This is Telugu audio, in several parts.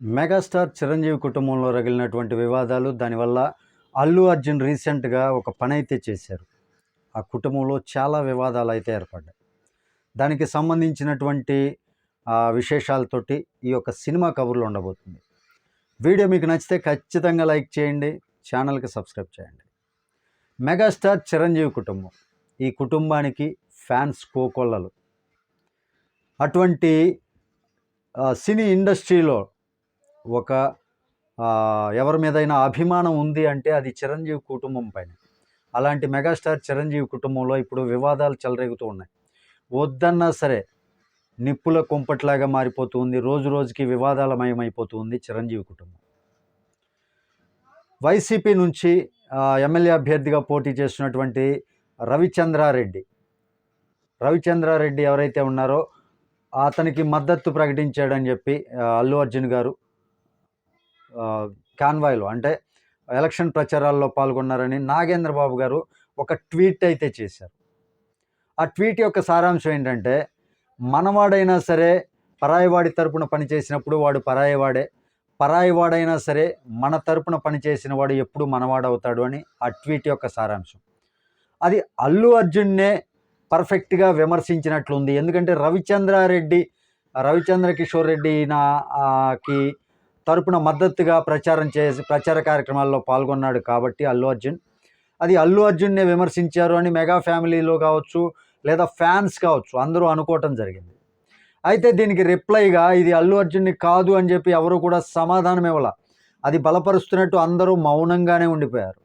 మెగాస్టార్ చిరంజీవి కుటుంబంలో రగిలినటువంటి వివాదాలు దానివల్ల అల్లు అర్జున్ రీసెంట్గా ఒక పని అయితే చేశారు. ఆ కుటుంబంలో చాలా వివాదాలు అయితే ఏర్పడ్డాయి. దానికి సంబంధించినటువంటి విశేషాలతోటి ఈ యొక్క సినిమా కబుర్లు ఉండబోతుంది. వీడియో మీకు నచ్చితే ఖచ్చితంగా లైక్ చేయండి ఛానల్కి సబ్స్క్రైబ్ చేయండి. మెగాస్టార్ చిరంజీవి కుటుంబం. ఈ కుటుంబానికి ఫ్యాన్స్ కోకొల్లలు. అటువంటి సినీ ఇండస్ట్రీలో ఒక ఎవరి మీదైనా అభిమానం ఉంది అంటే అది చిరంజీవి కుటుంబం పైన. అలాంటి మెగాస్టార్ చిరంజీవి కుటుంబంలో ఇప్పుడు వివాదాలు చెలరేగుతూ ఉన్నాయి. వద్దన్నా సరే నిప్పుల కుంపట్లాగా మారిపోతుంది రోజు రోజుకి వివాదాలమయమైపోతూ ఉంది చిరంజీవి కుటుంబం. వైసీపీ నుంచి ఎమ్మెల్యే అభ్యర్థిగా పోటీ చేస్తున్నటువంటి రవిచంద్రారెడ్డి. రవిచంద్రారెడ్డి ఎవరైతే ఉన్నారో అతనికి మద్దతు ప్రకటించాడని చెప్పి అల్లు అర్జున్ గారు కాన్వాయ్లో అంటే ఎలక్షన్ ప్రచారాల్లో పాల్గొన్నారని నాగేంద్ర బాబు గారు ఒక ట్వీట్ అయితే చేశారు. ఆ ట్వీట్ యొక్క సారాంశం ఏంటంటే మనవాడైనా సరే పరాయివాడి తరపున పనిచేసినప్పుడు వాడు పరాయివాడే పరాయివాడైనా సరే మన తరపున పనిచేసిన వాడు ఎప్పుడు మనవాడవుతాడు అని ఆ ట్వీట్ యొక్క సారాంశం. అది అల్లు అర్జున్నే పర్ఫెక్ట్గా విమర్శించినట్లుంది. ఎందుకంటే రవిచంద్రారెడ్డి రవిచంద్ర కిషోర్ రెడ్డి నాకి తరపున మద్దతుగా ప్రచారం చేసి ప్రచార కార్యక్రమాల్లో పాల్గొన్నాడు కాబట్టి అల్లు అర్జున్. అది అల్లు అర్జున్నే విమర్శించారు అని మెగా ఫ్యామిలీలో కావచ్చు లేదా ఫ్యాన్స్ కావచ్చు అందరూ అనుకోవటం జరిగింది. అయితే దీనికి రిప్లైగా ఇది అల్లు అర్జున్ని కాదు అని చెప్పి ఎవరు కూడా సమాధానం ఇవ్వాల. అది బలపరుస్తున్నట్టు అందరూ మౌనంగానే ఉండిపోయారు.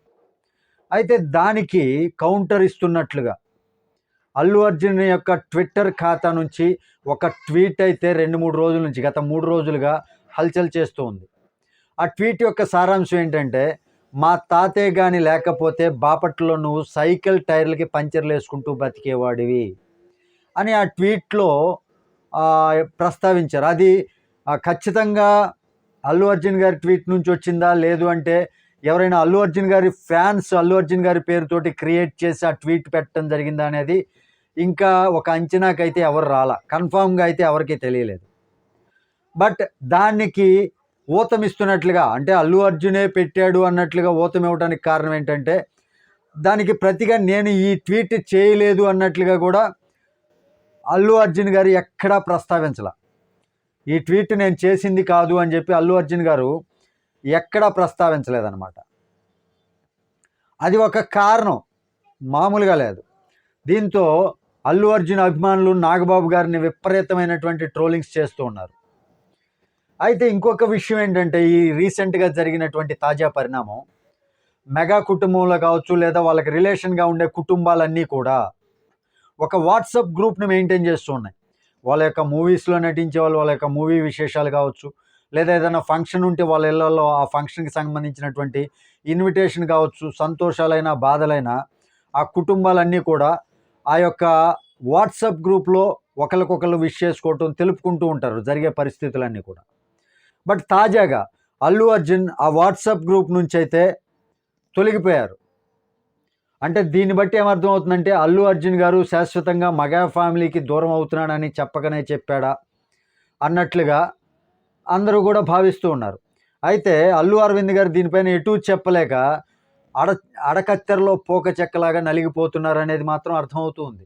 అయితే దానికి కౌంటర్ ఇస్తున్నట్లుగా అల్లు అర్జున్ యొక్క ట్విట్టర్ ఖాతా నుంచి ఒక ట్వీట్ అయితే రెండు మూడు రోజుల నుంచి గత మూడు రోజులుగా హల్చల్ చేస్తూ ఉంది ఆ ట్వీట్ యొక్క సారాంశం ఏంటంటే మా తాతయ్య కానీ లేకపోతే బాపట్లో నువ్వు సైకిల్ టైర్లకి పంచర్లు వేసుకుంటూ బతికేవాడివి అని ఆ ట్వీట్లో ప్రస్తావించారు. అది ఖచ్చితంగా అల్లు అర్జున్ గారి ట్వీట్ నుంచి వచ్చిందా? లేదు అంటే ఎవరైనా అల్లు అర్జున్ గారి ఫ్యాన్స్ అల్లు అర్జున్ గారి పేరుతోటి క్రియేట్ చేసి ఆ ట్వీట్ పెట్టడం జరిగిందా అనేది ఇంకా ఒక అంచనాకైతే ఎవరు రాలా. కన్ఫామ్గా అయితే ఎవరికీ తెలియలేదు. బట్ దానికి ఊతమిస్తున్నట్లుగా అంటే అల్లు అర్జునే పెట్టాడు అన్నట్లుగా ఊతం ఇవ్వడానికి కారణం ఏంటంటే దానికి ప్రతిగా నేను ఈ ట్వీట్ చేయలేదు అన్నట్లుగా కూడా అల్లు అర్జున్ గారు ఎక్కడా ప్రస్తావించాల. ఈ ట్వీట్ నేను చేసింది కాదు అని చెప్పి అల్లు అర్జున్ గారు ఎక్కడా ప్రస్తావించలేదన్నమాట. అది ఒక కారణం. మామూలుగా లేదు. దీంతో అల్లు అర్జున్ అభిమానులు నాగబాబు గారిని విపరీతమైనటువంటి ట్రోలింగ్స్ చేస్తూ ఉన్నారు. అయితే ఇంకొక విషయం ఏంటంటే ఈ రీసెంట్గా జరిగినటువంటి తాజా పరిణామం మెగా కుటుంబంలో కావచ్చు లేదా వాళ్ళకి రిలేషన్గా ఉండే కుటుంబాలన్నీ కూడా ఒక వాట్సాప్ గ్రూప్ని మెయింటైన్ చేస్తూ ఉన్నాయి. వాళ్ళ యొక్క మూవీస్లో నటించే వాళ్ళు వాళ్ళ యొక్క మూవీ విశేషాలు కావచ్చు లేదా ఏదైనా ఫంక్షన్ ఉంటే వాళ్ళ ఇళ్ళలో ఆ ఫంక్షన్కి సంబంధించినటువంటి ఇన్విటేషన్ కావచ్చు సంతోషాలైనా బాధలైనా ఆ కుటుంబాలన్నీ కూడా ఆ యొక్క వాట్సాప్ గ్రూప్లో ఒకరికొకరు విష్ చేసుకోవటం తెలుపుకుంటూ ఉంటారు. జరిగే పరిస్థితులన్నీ కూడా. బట్ తాజాగా అల్లు అర్జున్ ఆ వాట్సాప్ గ్రూప్ నుంచి అయితే తొలగిపోయారు. అంటే దీన్ని బట్టి ఏమర్థం అవుతుందంటే అల్లు అర్జున్ గారు శాశ్వతంగా మగ ఫ్యామిలీకి దూరం అవుతున్నాడని చెప్పకనే చెప్పాడా అన్నట్లుగా అందరూ కూడా భావిస్తూ ఉన్నారు. అయితే అల్లు అరవింద్ గారు దీనిపైన ఎటూ చెప్పలేక అడ అడకత్తెరలో పోక చెక్కలాగా నలిగిపోతున్నారు అనేది మాత్రం అర్థమవుతూ ఉంది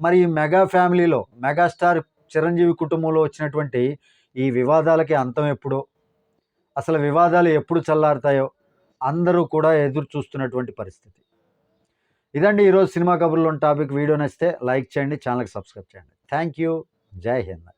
మరి ఈ మెగా ఫ్యామిలీలో మెగాస్టార్ చిరంజీవి కుటుంబంలో వచ్చినటువంటి ఈ వివాదాలకి అంతం ఎప్పుడో? అసలు వివాదాలు ఎప్పుడు చల్లారుతాయో? అందరూ కూడా ఎదురు చూస్తున్నటువంటి పరిస్థితి. ఇదండి ఈరోజు సినిమా కబుర్లో టాపిక్. వీడియో నచ్చితే లైక్ చేయండి ఛానల్కి సబ్స్క్రైబ్ చేయండి. Thank you. జై హింద్.